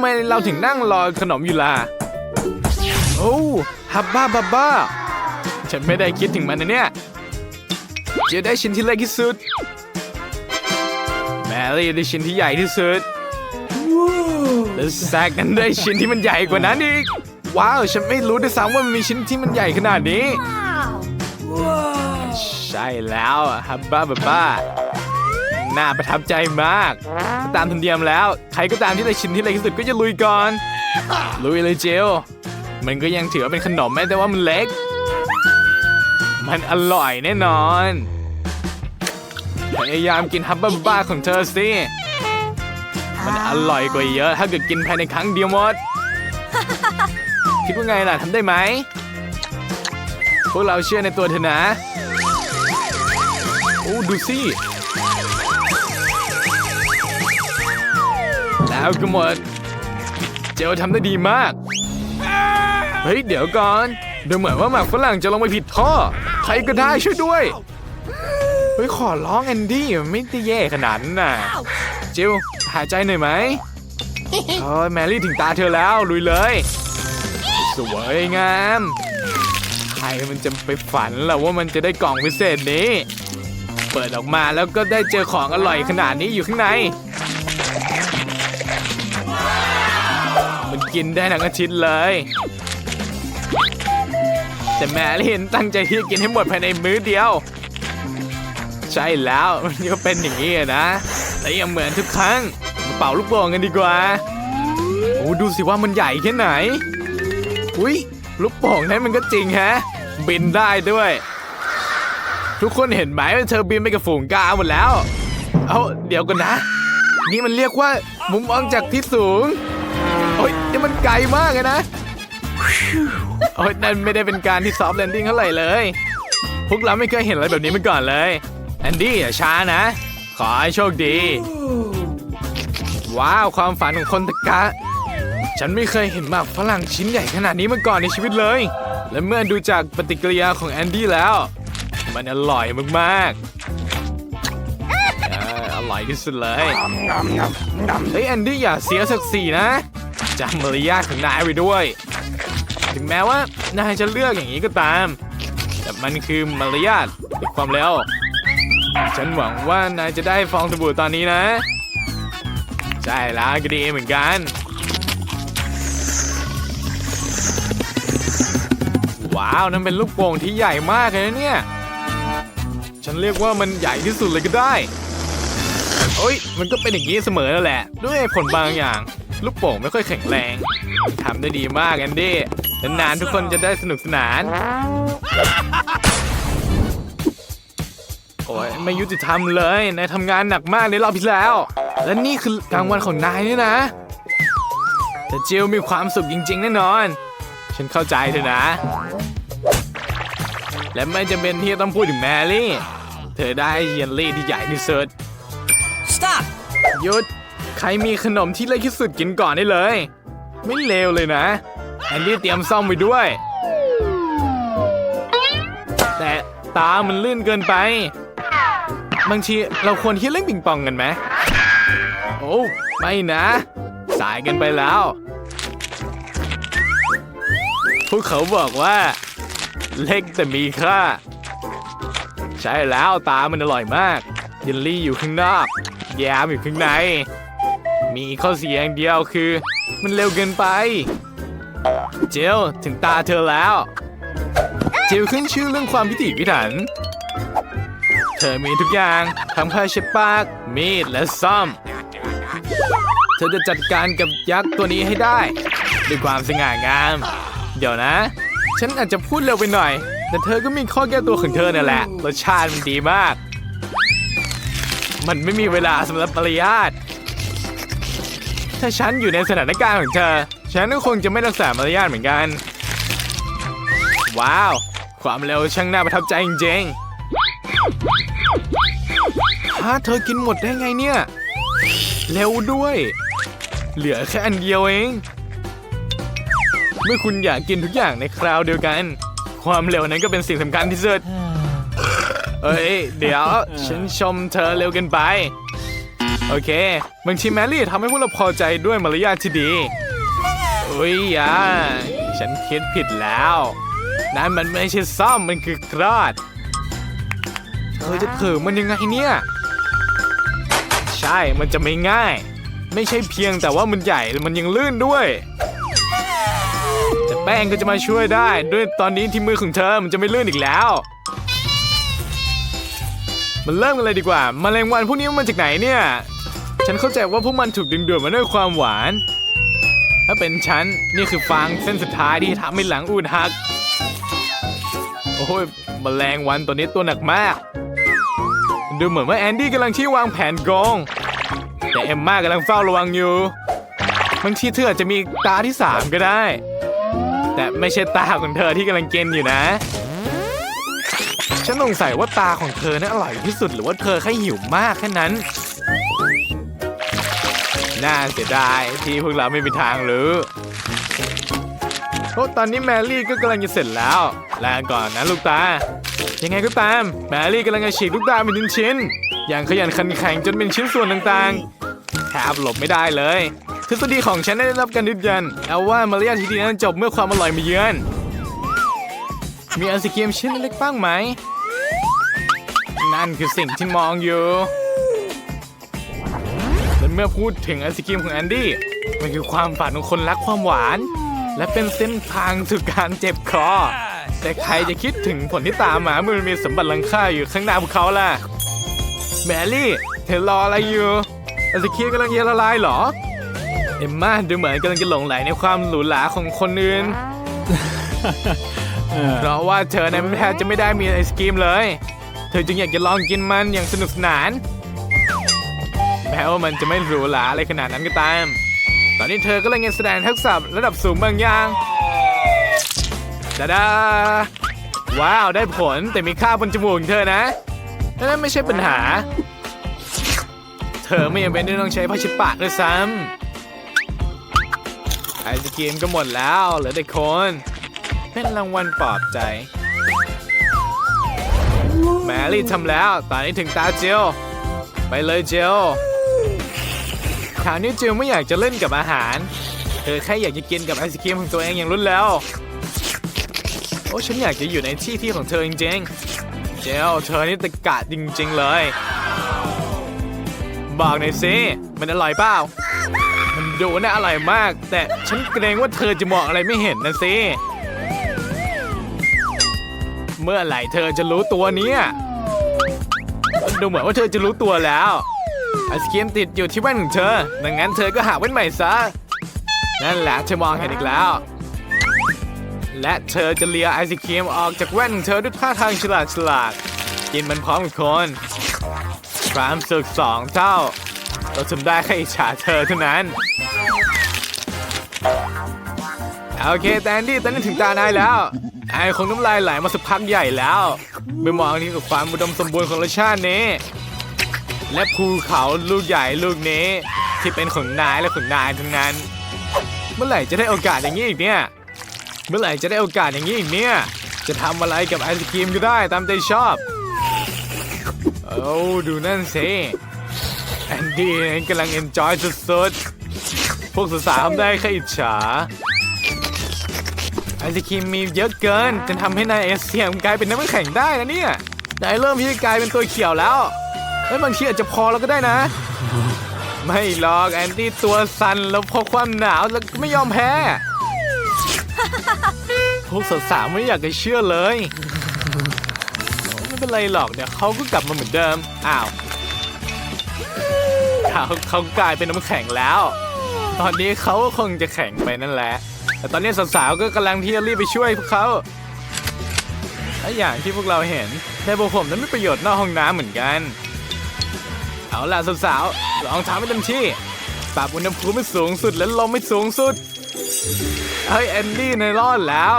ไมเราถึงนั่งรอขนมอยู่ล่ะ โอ้ฮับบ้าบ้าบ้า ฉันไม่ได้คิดถึงมันนะเนี่ย จะได้ชิ้นที่เล็กที่สุด แมรี่ได้ชิ้นที่ใหญ่ที่สุดและแซกนั้นได้ชิ้นที่มันใหญ่กว่านั้นอีก ว้าว ฉันไม่รู้ด้วยซ้ำว่ามันมีชิ้นที่มันใหญ่ขนาดนี้ ใช่แล้วฮับบ้าบ้าบ้า น่าประทับใจมาก ตามธรรมเนียมแล้ว ใครก็ตามที่ได้ชิ้นที่เล็กที่สุดก็จะลุยก่อน ลุยเลยเจล มันก็ยังถือว่าเป็นขนมแม้แต่ว่ามันเล็ก มันอร่อยแน่นอน พยายามกินฮับบ้าบ้าของเธอสิ มันอร่อยกว่าเยอะ ถ้าเกิดกินภายในครั้งเดียวหมด คิดว่าไงล่ะทำได้ไหม พวกเราเชื่อในตัวเธอนะ โอ้ดูสิ แล้วก็หมด เจลทำได้ดีมาก เฮ้ย เดี๋ยวก่อน ดูเหมือนว่าหมากฝรั่งจะลงไปผิดท่อ ใครก็ได้ช่วยด้วย เฮ้ย ขอร้องแอนดี้มันไม่ได้แย่ขนาดนั้นน่ะ จิลหายใจหน่อยไหมเฮ้ยแมรี่ถึงตาเธอแล้วลุยเลย สวยงามใครมันจะไปฝันล่ะว่ามันจะได้กล่องพิเศษนี้ เปิดออกมาแล้วก็ได้เจอของอร่อยขนาดนี้อยู่ข้างใน กินได้ทั้งอาทิตย์เลย แต่แมรี่ตั้งใจที่จะกินให้หมดภายในมื้อเดียว ใช่แล้วมันก็เป็นอย่างนี้นะแต่ยังเหมือนทุกครั้งมาเป่าลูกโป่งกันดีกว่าโอ้ดูสิว่ามันใหญ่แค่ไหน อุ้ยลูกโป่งนั้นมันก็จริงแฮะ บินได้ด้วย ทุกคนเห็นไหมว่าเธอบินไปกับฝูงกาหมดแล้ว เอาเดี๋ยวกันนะ นี่มันเรียกว่า มุมมองจากที่สูง โอ้ยนี่มันไกลมากเลยนะ โอ้ยนั่นไม่ได้เป็นการที่ซอฟต์แลนดิ้งเท่าไหร่เลย พวกเราไม่เคยเห็นอะไรแบบนี้มาก่อนเลยแอนดี้อย่าช้านะ ขอให้โชคดี ว้าวความฝันของคนตะกะ ฉันไม่เคยเห็นหมากฝรั่งชิ้นใหญ่ขนาดนี้มาก่อนในชีวิตเลย และเมื่อดูจากปฏิกิริยาของแอนดี้แล้ว มันอร่อยมากๆเอออร่อยที่สุดเลย เฮ้ยแอนดี้อย่าเสียศักดิ์ศรีนะ จำมารยาทของนายไว้ด้วย ถึงแม้ว่านายจะเลือกอย่างนี้ก็ตาม แต่มันคือมารยาทในความเร็วฉันหวังว่านายจะได้ฟองสบู่ตอนนี้นะ ใช่แล้วก็ดีเหมือนกัน ว้าว นั่นเป็นลูกโป่งที่ใหญ่มากเลยนะเนี่ย ฉันเรียกว่ามันใหญ่ที่สุดเลยก็ได้ โอ้ย มันก็เป็นอย่างนี้เสมอนั่นแหละ ด้วยผลบางอย่าง ลูกโป่งไม่ค่อยแข็งแรงทำได้ดีมากแอนดี้นานๆทุกคนจะได้สนุกสนาน โอ้ยไม่ยุติธรรมเลยนายทำงานหนักมากในรอบที่แล้ว และนี่คือกลางวันของนายนี่นะ แต่จิลมีความสุขจริง ๆ แน่นอน ฉันเข้าใจเธอนะ และไม่จำเป็นที่จะต้องพูดถึงแมรี่ เธอได้เยลลี่ที่ใหญ่ที่สุด Stop! หยุด ใครมีขนมที่เล็กที่สุดกินก่อนได้เลย ไม่เลวเลยนะแอนดี้เตรียมซ่อมไว้ด้วย แต่ตามันลื่นเกินไป บางทีเราควรที่เล่นปิงปองกันไหมโอ้ไม่นะ สายกันไปแล้วพวกเขาบอกว่า เล็กแต่มีค่า ใช่แล้วตามันอร่อยมากเยลลี่อยู่ข้างนอกแยมอยู่ข้างใน มีข้อเสียอย่างเดียวคือ มันเร็วเกินไป เจลถึงตาเธอแล้ว เจลขึ้นชื่อเรื่องความพิถีพิถัน เธอมีทุกอย่างทั้งผ้าเช็ดปาก มีดและซ่อม เธอจะจัดการกับยักษ์ตัวนี้ให้ได้ ด้วยความสง่างาม เดี๋ยวนะ ฉันอาจจะพูดเร็วไปหน่อย แต่เธอก็มีข้อแก้ตัวของเธอนั่นแหละรสชาติมันดีมาก มันไม่มีเวลาสำหรับปริยาท ถ้าฉันอยู่ในสถานการณ์ของเธอ ฉันก็คงจะไม่รักษามารยาทเหมือนกัน ว้าว ความเร็วช่างน่าประทับใจจริงๆฮะเธอกินหมดได้ไงเนี่ย เร็วด้วย เหลือแค่อันเดียวเอง เมื่อคุณอยากกินทุกอย่างในคราวเดียวกัน ความเร็วนั้นก็เป็นสิ่งสำคัญที่สุดเอ้ย เดี๋ยว ฉันชมเธอเร็วเกินไป โอเคบางทีแมรี่ทำให้พวกเราพอใจด้วยมารยาทที่ดีอุ้ยอะฉันคิดผิดแล้ว นั่นมันไม่ใช่ซ่อมมันคือคลอดเธอจะเถิมมันยังไงเนี่ย ใช่มันจะไม่ง่าย ไม่ใช่เพียงแต่ว่ามันใหญ่มันยังลื่นด้วยแต่แป้งก็จะมาช่วยได้ ด้วยตอนนี้ที่มือของเธอมันจะไม่ลื่นอีกแล้ว มันเริ่มกันเลยดีกว่าแมลงวันพวกนี้มันมาจากไหนเนี่ย ฉันเข้าใจว่าพวกมันถูกดึงดูดมาด้วยความหวาน ถ้าเป็นฉัน นี่คือฟางเส้นสุดท้ายที่ทำให้หลังอูดหัก โอ้ยแมลงวันตัวนี้ตัวหนักมาก ดูเหมือนว่าแอนดี้กำลังที่วางแผนโกงแต่เอมม่ากำลังเฝ้าระวังอยู่บางทีเธออาจจะมีตาที่สามก็ได้ แต่ไม่ใช่ตาของเธอที่กำลังเกณฑ์อยู่นะ ฉันสงสัยว่าตาของเธอนั้นอร่อยที่สุดหรือว่าเธอแค่หิวมากแค่นั้น น่าเสียดายที่พวกเราไม่มีทางหรือโอ้ตอนนี้แมรี่ก็กำลังจะเสร็จแล้วลาก่อนนะลูกตา ยังไงก็ตาม แมรี่กำลังจะฉีกลูกตาเป็นชิ้นๆอย่างขยันขันแข็งจนเป็นชิ้นส่วนต่างๆแทบหลบไม่ได้เลย ทฤษฎีของฉันได้รับการยืนยันเอาว่ามารยาทที่ดีนั้นจบเมื่อความอร่อยมาเยือน มีไอศกรีมชิ้นเล็กบ้างไหม นั่นคือสิ่งที่มองอยู่ และเมื่อพูดถึงไอศกรีมของแอนดี้ มันคือความฝันของคนรักความหวาน และเป็นเส้นทางสู่การเจ็บคอ แต่ใครจะคิดถึงผลที่ตามมาเมื่อมันมีสมบัติลังค่าอยู่ข้างหน้าพวกเขาล่ะ แมรี่เธอรออะไรอยู่ไอศกรีมกำลังจะละลายเหรอ เอ็มม่าดูเหมือนกำลังจะหลงไหลในความหรูหราของคนอื่น เพราะว่าเธอนั้นแทบจะไม่ได้มีไอศกรีมเลย เธอจึงอยากจะลองกินมันอย่างสนุกสนาน แม้ว่ามันจะไม่หรูหราอะไรขนาดนั้นก็ตาม ตอนนี้เธอก็เลยแสดงทักษะระดับสูงบางอย่างดาดาว้าวได้ผลแต่มีค่าบนจมูกเธอนะและนั่นไม่ใช่ปัญหา เธอไม่ยังเป็นต้องใช้ผ้าชิดปากด้วยซ้ำไอศกรีมก็หมดแล้วเหลือแต่คน เป็นรางวัลปลอบใจ แมรี่ทำแล้ว ตอนนี้ถึงตาเจลไปเลยเจลคราวนี้เจลไม่อยากจะเล่นกับอาหาร เธอแค่อยากจะกินกับไอศกรีมของตัวเองอย่างรุนแล้ว โอ้ฉันอยากจะอยู่ในที่ที่ของเธอจริงๆ เจลเธอนี่ตะกะจริงๆเลย บอกหน่อยสิ มันอร่อยเปล่า มันดูน่าอร่อยมาก แต่ฉันเกรงว่าเธอจะมองอะไรไม่เห็นนะสิ เมื่อไหร่เธอจะรู้ตัวเนี่ยดูเหมือนว่าเธอจะรู้ตัวแล้วไอศกรีมติดอยู่ที่แว่นของเธอ ดังนั้นเธอก็หาแว่นใหม่ซะ นั่นแหละเธอมองเห็นอีกแล้ว และเธอจะเลียไอศกรีมออกจากแว่นของเธอด้วยท่าทางฉลาดฉลาด กินมันพร้อมกับคนความสุขสองเท่า เราทำได้แค่อิจฉาเธอเท่านั้น โอเคแตนดี้ตอนนี้ถึงตานายแล้ว ไอคงน้ำลายไหลมาสักพักใหญ่แล้วไปมองที่กับความอุดมสมบูรณ์ของรสชาตินี้ และภูเขาลูกใหญ่ลูกนี้ ที่เป็นของนายและของนายทั้งนั้น เมื่อไหร่จะได้โอกาสอย่างนี้อีกเนี่ย เมื่อไหร่จะได้โอกาสอย่างนี้อีกเนี่ย จะทำอะไรกับไอศครีมก็ได้ตามใจชอบโอ้ดูนั่นสิแอนดี้กำลังเอนจอยสุดๆ พวกสาวๆทำได้แค่อิจฉา ศครีมมีเยอะเกินจนทำให้นายเอเซียมกลายเป็นน้ำแข็งได้นะเนี่ยนายเริ่มที่จะกลายเป็นตัวเขียวแล้วแล้วบางทีอาจจะพอแล้วก็ได้นะ ไม่หรอกแอนดี้ตัวสั่นแล้วพอความหนาวแล้วก็ไม่ยอมแพ้พวกสาวๆไม่อยากจะเชื่อเลย ไม่เป็นไรหรอกเดี๋ยวเขาก็กลับมาเหมือนเดิมอ้าวเขาเขากลายเป็นน้ำแข็งแล้ว ตอนนี้เขาก็คงจะแข็งไปนั่นแหละ แต่ตอนนี้สาวๆก็กำลังที่จะรีบไปช่วยพวกเขาและอย่างที่พวกเราเห็นแต่พวกผมนั้นมีประโยชน์นอกห้องน้ำเหมือนกัน เอาล่ะสาวๆลองทำให้เต็มที่ปรับอุณหภูมิให้สูงสุดและลมให้สูงสุด เฮ้ยแอนดี้ในรอดแล้ว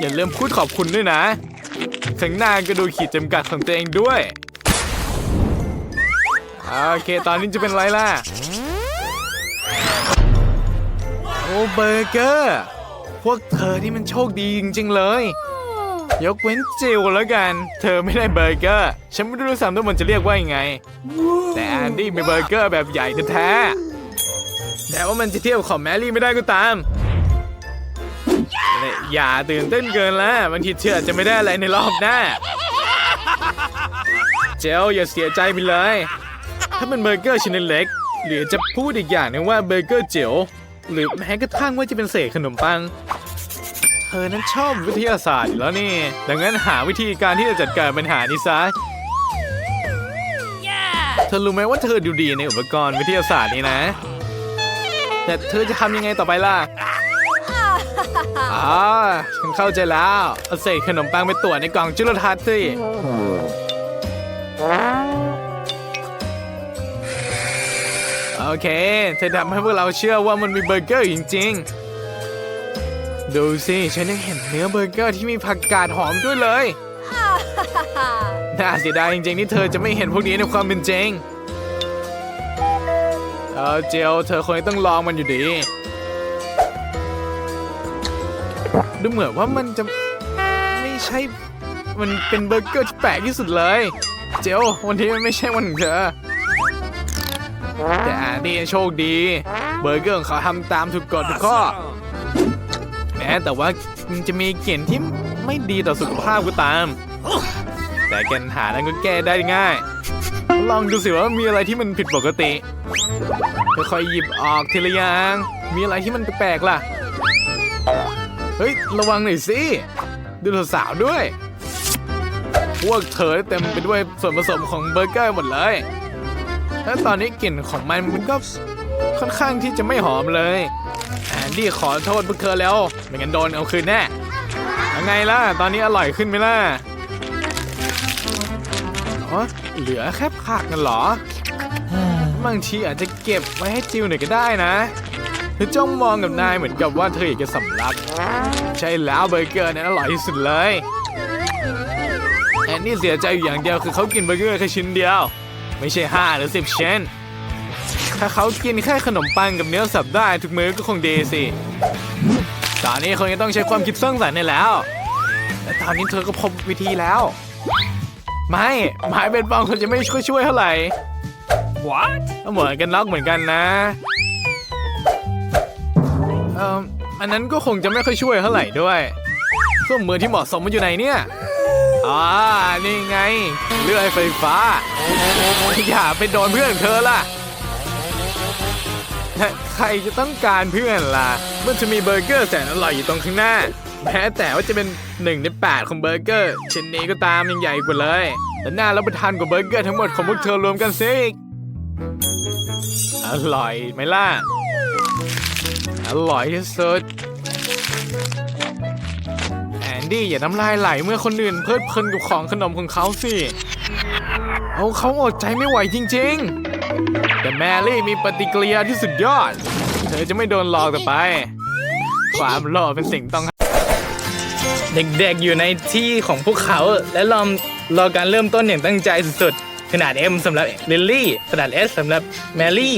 อย่าลืมพูดขอบคุณด้วยนะข้างน้าก็ดูขีดจำกัดของตัวเองด้วย โอเค ตอนนี้จะเป็นไรล่ะ เบอร์เกอร์ พวกเธอนี่มันโชคดีจริงๆเลย ยกเว้นจิวแล้วกัน เธอไม่ได้เบอร์เกอร์ ฉันไม่รู้ซ้ำว่ามันจะเรียกว่ายังไง แต่แอนดี้มีเบอร์เกอร์แบบใหญ่แท้แต่ว่ามันจะเทียบของแมรี่ไม่ได้ก็ตามอย่าตื่นเต้นเกินและบางทีเธออาจจะไม่ได้อะไรในรอบหน้า เจลอย่าเสียใจไปเลย ถ้าเป็นเบอร์เกอร์ชิ้นเล็กหรือจะพูดอีกอย่างหนึงว่าเบอร์เกอร์เจ๋ว หรือแม้กระทั่งว่าจะเป็นเศษขนมปัง เธอนั้นชอบวิทยาศาสตร์อยู่แล้วนี่ ดังนั้นหาวิธีการที่จะจัดการปัญหานี้ซะเธอรู้ไหมว่าเธอดูดีในอุปกรณ์วิทยาศาสตร์นี้นะ แต่เธอจะทำยังไงต่อไปล่ะอ๋อฉันเข้าใจแล้วเอาเศษขนมปังไปตรวจในกล่องจุลทรรศน์สิ อเค เธอทำให้พวกเราเชื่อว่ามันมีเบอร์เกอร์จริง ๆ ดูสิ ฉันยังเห็นเนื้อเบอร์เกอร์ที่มีผักกาดหอมด้วยเลย น่าเสียดายจริงๆที่เธอจะไม่เห็นพวกนี้ในความเป็นจริง เออเจลเธอคงต้องลองมันอยู่ดี ดูเหมือนว่ามันจะไม่ใช่ มันเป็นเบอร์เกอร์ที่แปลกที่สุดเลย เจลวันนี้มันไม่ใช่วันของเธอ แต่อันนี้โชคดี เบอร์เกอร์ของเขาทำตามถูกกฎทุกข้อ แม้แต่ว่าจะมีกลิ่นที่ไม่ดีต่อสุขภาพก็ตาม แต่ปัญหานั้นก็แก้ได้ง่าย ลองดูสิว่ามีอะไรที่มันผิดปกติค่อยๆหยิบออกทีละอย่าง มีอะไรที่มันแปลกๆล่ะ เฮ้ย ระวังหน่อยสิ ดูสาวๆด้วย พวกเธอเต็มไปด้วยส่วนผสมของเบอร์เกอร์หมดเลย แล้วตอนนี้กลิ่นของมันมันก็ค่อนข้างที่จะไม่หอมเลยแอนดี้ขอโทษพวกเธอแล้ว ไม่งั้นโดนเอาคืนแน่ยังไงล่ะ ตอนนี้อร่อยขึ้นไหมล่ะอ๋อเหลือแค่ผักนั่นเหรอบางทีอาจจะเก็บไว้ให้จิวหน่อยก็ได้นะเธอจ้องมองกับนายเหมือนกับว่าเธออยากจะสำลัก ใช่แล้วเบอร์เกอร์นั้นอร่อยที่สุดเลยแอนนี่เสียใจอยู่อย่างเดียวคือเขากินเบอร์เกอร์แค่ชิ้นเดียว ไม่ใช่ห้าหรือสิบชิ้น ถ้าเขากินแค่ขนมปังกับเนื้อสับได้ทุกมื้อก็คงดีสิ ตอนนี้คงจะต้องใช้ความคิดสร้างสรรค์นี่แล้ว แต่ตอนนี้เธอก็พบวิธีแล้ว ไม่หมายเป็นบองคนจะไม่ช่วยช่วยเท่าไหร่ What? เหมือนกันล็อกเหมือนกันนะเอ่ออันนั้นก็คงจะไม่ค่อยช่วยเท่าไหร่ด้วยเครื่องมือที่เหมาะสมมันอยู่ไหนเนี่ย อ่านี่ไง เลื่อยไฟฟ้า อย่าไปโดนเพื่อนเธอล่ะ ใครจะต้องการเพื่อนล่ะเมื่อจะมีเบอร์เกอร์แสนอร่อยอยู่ตรงข้างหน้า แม้แต่ว่าจะเป็นหนึ่งในแปดของเบอร์เกอร์ชิ้นนี้ก็ตามยังใหญ่กว่าเลยและน่ารับประทานกว่าเบอร์เกอร์ทั้งหมดของพวกเธอรวมกันสิอร่อยไหมล่ะ อร่อยที่สุด ดี้อย่าน้ำลายไหลเมื่อคนอื่นเพลิดเพลินกับของขนมของเขาสิเอาเขาอดใจไม่ไหวจริง ๆ แต่แมรี่มีปฏิกิริยาที่สุดยอด เธอจะไม่โดนหลอกต่อไป ความหล่อเป็นสิ่งต้อง เด็กๆอยู่ในที่ของพวกเขาและรอรอการเริ่มต้นอย่างตั้งใจสุดๆ ขนาด M สำหรับลิลลี่ขนาด S สำหรับแมรี่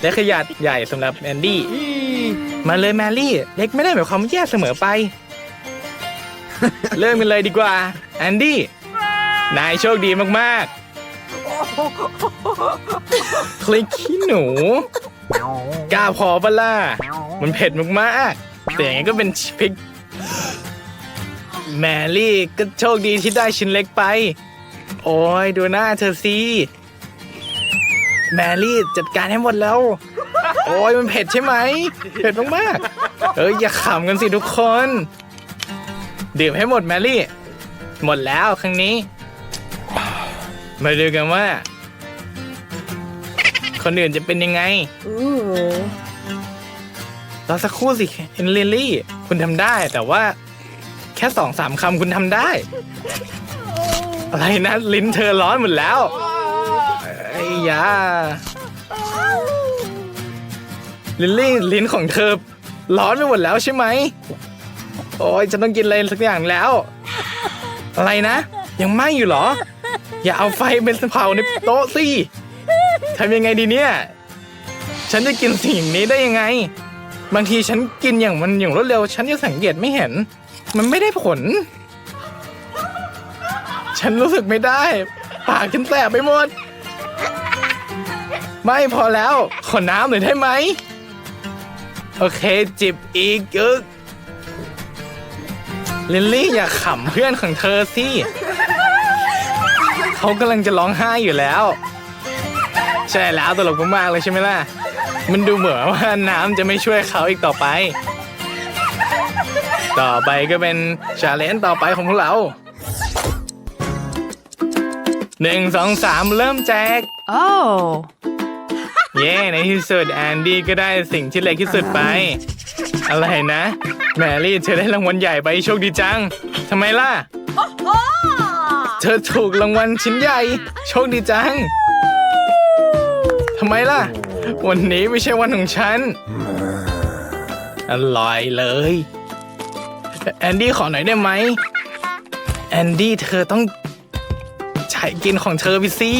และขนาดใหญ่สำหรับแอนดี้มาเลยแมรี่เล็กไม่ได้หมายความว่าแย่เสมอไป เริ่มกันเลยดีกว่าแอนดี้นายโชคดีมากๆ คลิกขี้หนูกล้าพอปะล่ะมันเผ็ดมากๆ แต่อย่างนี้ก็เป็นพริกแมรี่ก็โชคดีที่ได้ชิ้นเล็กไป โอ้ยดูหน้าเธอสิแมรี่จัดการให้หมดแล้ว โอ้ยมันเผ็ดใช่ไหม เผ็ดมากๆเอ้ยอย่าขำกันสิทุกคน ดื่มให้หมดแมรี่ หมดแล้วครั้งนี้ มาดูกันว่า คนอื่นจะเป็นยังไงรอสักครู่สิเฮนลิลลี่ คุณทำได้แต่ว่า แค่สองสามคำคุณทำได้ อะไรนะ ลิ้นเธอร้อนหมดแล้วไอ้ยาลิลลี่ลิ้นของเธอร้อนไปหมดแล้วใช่ไหม โอ้ยฉันต้องกินอะไรสักอย่างแล้ว อะไรนะ ยังไหม่อยู่เหรอ อย่าเอาไฟเป็นเผาในโต๊ะสิทำยังไงดีเนี่ย ฉันจะกินสิ่งนี้ได้ยังไง บางทีฉันกินอย่างมันอย่างรวดเร็ว ฉันยังสังเกตไม่เห็น มันไม่ได้ผล ฉันรู้สึกไม่ได้ ปากฉันแสบไปหมด ไม่พอแล้ว ขอน้ำหน่อยได้ไหม โอเค จิบอีกอึก ลิลลี่อย่าขำเพื่อนของเธอสิเขากำลังจะร้องไห้อยู่แล้ว ใช่แล้วตลกมากๆเลยใช่ไหมล่ะ มันดูเหมือนว่าน้ำจะไม่ช่วยเขาอีกต่อไป ต่อไปก็เป็นชาเลนจ์ต่อไปของพวกเราหนึ่งสองสามเริ่มแจก Oh. เย้ในที่สุดแอนดี้ก็ได้สิ่งที่เล็กที่สุดไป อะไรนะ แมรี่เธอได้รางวัลใหญ่ไปโชคดีจังทำไมล่ะ เธอถูกรางวัลชิ้นใหญ่ โชคดีจังทำไมล่ะ วันนี้ไม่ใช่วันของฉันอร่อยเลย แอนดี้ขอหน่อยได้ไหมแอนดี้เธอต้องใช้กินของเธอไปสิ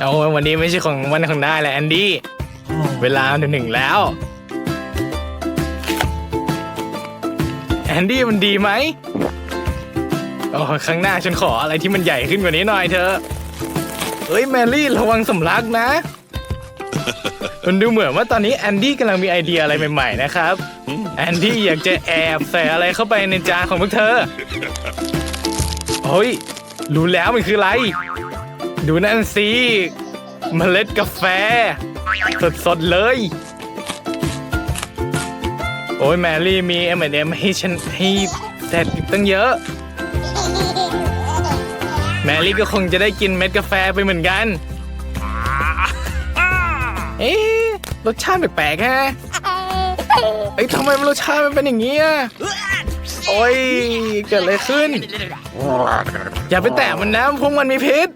เอาวันนี้ไม่ใช่ของวันของได้แหละแอนดี้ เวลาหนึ่งแล้ว แอนดี้มันดีไหมโอ้ครั้งหน้าฉันขออะไรที่มันใหญ่ขึ้นกว่านี้หน่อยเถอะเฮ้ยแมรี่ระวังสำลักนะ มันดูเหมือนว่าตอนนี้แอนดี้กำลังมีไอเดียอะไรใหม่ๆนะครับ แอนดี้อยากจะแอบใส่อะไรเข้าไปในจานของพวกเธอเฮ้ยรู้แล้วมันคืออะไร ดูนั่นสิเมล็ดกาแฟ สดๆเลย โอ้ยแมรี่มี M&M ให้ฉันให้เสร็จตั้งเยอะ แมรี่ก็คงจะได้กินเม็ดกาแฟไปเหมือนกัน เอ๊ะรสชาติแปลกๆแฮะเอ้ทำไมรสชาติมันเป็นอย่างนี้อะโอ้ย เกิดอะไรขึ้น อย่าไปแตะมันนะพวกมันมีพิษ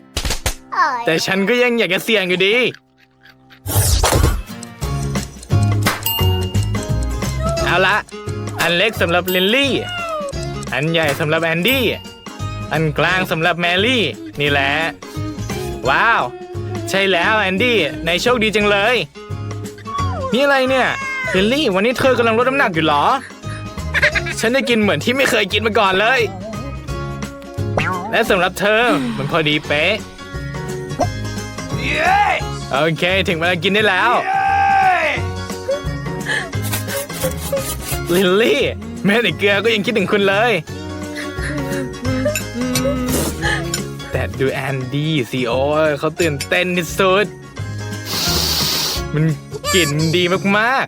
แต่ฉันก็ยังอยากจะเสี่ยงอยู่ดี เอาละ อันเล็กสำหรับลินลี่ อันใหญ่สำหรับแอนดี้ อันกลางสำหรับแมรี่ นี่แหละ ว้าว ใช่แล้วแอนดี้ในโชคดีจังเลย นี่อะไรเนี่ยลินลี่วันนี้เธอกำลังลดน้ำหนักอยู่หรอ ฉันได้กินเหมือนที่ไม่เคยกินมาก่อนเลย และสำหรับเธอมันพอดีเป๊ะ โอเค ถึงเวลากินได้แล้ว ลิลลี่ แม่แต่เกลือก็ยังคิดถึงคุณเลย แต่ดูแอนดี้สิโอ้ยเขาตื่นเต้นที่สุด มันกลิ่นดีมาก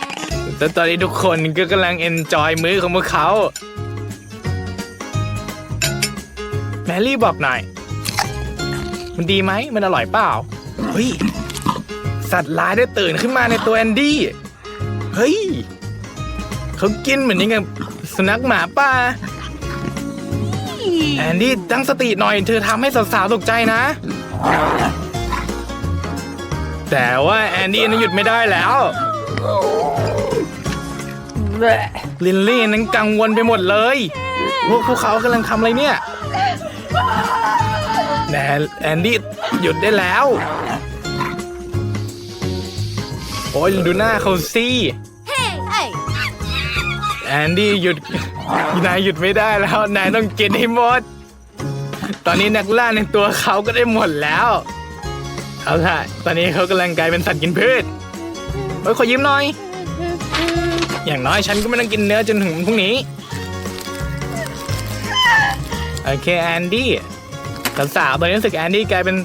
ๆแต่ตอนนี้ทุกคนก็กำลังเอนจอยมื้อของพวกเขา แมรี่บอกหน่อย มันดีไหมมันอร่อยเปล่าเฮ้ยสัตว์ร้ายได้ตื่นขึ้นมาในตัวแอนดี้เฮ้ยเขากินเหมือนยังไงสุนัขหมาป่าแอนดี้ตั้งสติหน่อยเธอทำให้สาวๆตกใจนะ แต่ว่าแอนดี้นั้นหยุดไม่ได้แล้วลินลี่นั้นกังวลไปหมดเลยว่าพวกเขากำลังทำอะไรเนี่ย แต่แอนดี้หยุดได้แล้ว โอ้ยดูหน้าเขาสิแอนดี้หยุดนายหยุดไม่ได้แล้วนายต้องกินให้หมด ตอนนี้นักล่าในตัวเขาก็ได้หมดแล้วเอาล่ะตอนนี้เขากำลังกลายเป็นสัตว์กินพืชโอ้ยขอยิ้มหน่อย อย่างน้อยฉันก็ไม่ต้องกินเนื้อจนถึงพรุ่งนี้ โอเคแอนดี้ สาวตอนนี้รู้สึกแอนดี้กลายเป็น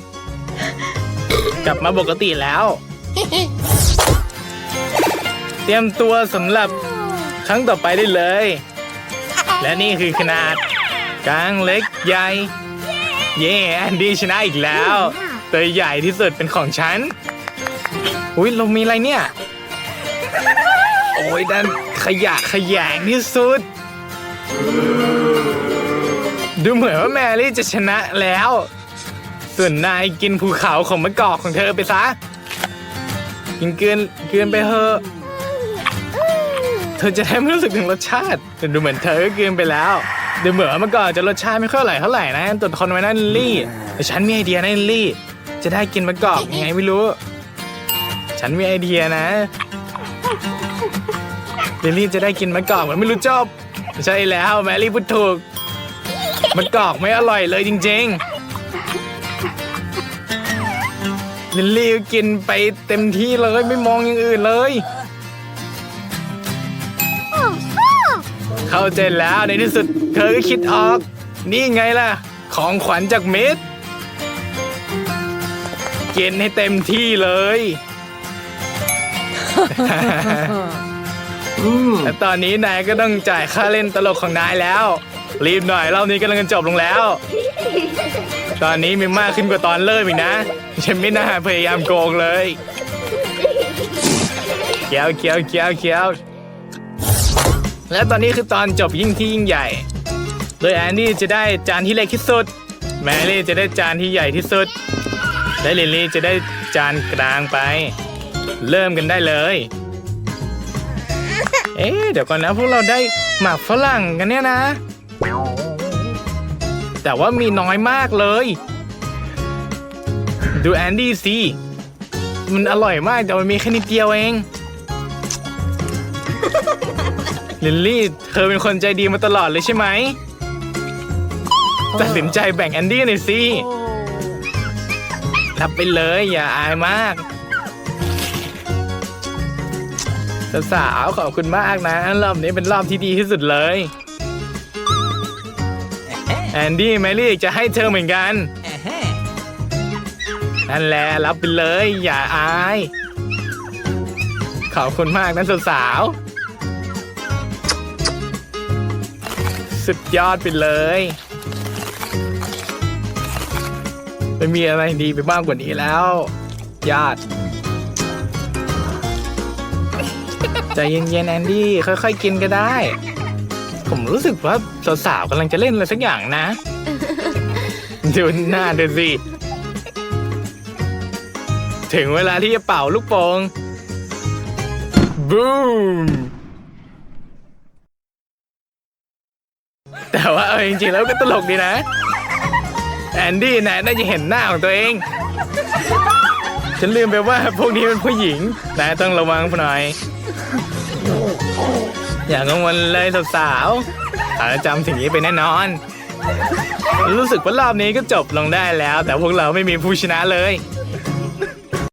กลับมาปกติแล้ว เตรียมตัวสำหรับครั้งต่อไปได้เลย และนี่คือขนาด กลางเล็กใหญ่ เย้แอนดี้ชนะอีกแล้ว ตัวใหญ่ที่สุดเป็นของฉัน อุ้ยเรามีอะไรเนี่ย โอ้ยดันขยะขยงที่สุด ดูเหมือนว่าแมรี่จะชนะแล้ว ส่วนนายกินภูเขาของมะกอกของเธอไปซะ กินเกินเกินไปเถอะ เธอจะได้ไม่รู้สึกถึงรสชาติ แต่ดูเหมือนเธอก็เกินไปแล้ว ดูเหมือนว่าเมื่อก่อนจะรสชาติไม่ค่อยอร่อยเท่าไหร่นะตัวทนไว้นะลิลลี่ แต่ฉันมีไอเดียนะลิลลี่ จะได้กินมะกอกยังไงไม่รู้ ฉันมีไอเดียนะลิลี่จะได้กินมะกอกเหมือนไม่รู้จบใช่แล้วแมรี่พูดถูก มันกรอกไม่อร่อยเลยจริง ๆ ลิลลี่ก็กินไปเต็มที่เลยไม่มองอย่างอื่นเลย เข้าใจแล้วในที่สุดเธอก็คิดออก นี่ไงล่ะ ของขวัญจากเม็ดกินให้เต็มที่เลย แต่ตอนนี้นายก็ต้องจ่ายค่าเล่นตลกของนายแล้ว รีบหน่อยรอบนี้กำลังจะจบลงแล้ว ตอนนี้มีมากขึ้นกว่าตอนเริ่มอีกนะฉันไม่น่าพยายามโกงเลยเคี้ยวเคี้ยวเคี้ยวเคี้ยวและตอนนี้คือตอนจบยิ่งที่ยิ่งใหญ่ โดยแอนดี้จะได้จานที่เล็กที่สุด แมรี่จะได้จานที่ใหญ่ที่สุด และลิลลี่จะได้จานกลางไป เริ่มกันได้เลย เอ๊เดี๋ยวก่อนนะพวกเราได้หมากฝรั่งกันเนี่ยนะ แต่ว่ามีน้อยมากเลย ดูแอนดี้สิ มันอร่อยมากแต่มันมีแค่นิดเดียวเอง ลิลลี่ เธอเป็นคนใจดีมาตลอดเลยใช่ไหมตัดสินใจแบ่งแอนดี้หน่อยสิ รับไปเลยอย่าอายมากสาวๆขอบคุณมากนะ รอบนี้เป็นรอบที่ดีที่สุดเลย แอนดี้แมรี่จะให้เธอเหมือนกัน นั่นแหละรับไปเลย อย่าอาย ขอบคุณมากนะสาวๆสุดยอดไปเลยไม่มีอะไรดีไปมากกว่านี้แล้ว ยอดใจเย็นๆแอนดี้ค่อยๆกินก็ได้ ผมรู้สึกว่าสาวๆกำลังจะเล่นอะไรสักอย่างนะ ดูหน้าดูสิ ถึงเวลาที่จะเป่าลูกโป่งบูมแต่ว่าเอาจริงๆแล้วก็ตลกดีนะ แอนดี้นะน่าจะเห็นหน้าของตัวเอง ฉันลืมไปว่าพวกนี้เป็นผู้หญิงนายต้องระวังหน่อย อย่างกังวลเลยสาวๆอาจจะจำสิ่งนี้ไปแน่นอน รู้สึกว่ารอบนี้ก็จบลงได้แล้ว แต่พวกเราไม่มีผู้ชนะเลย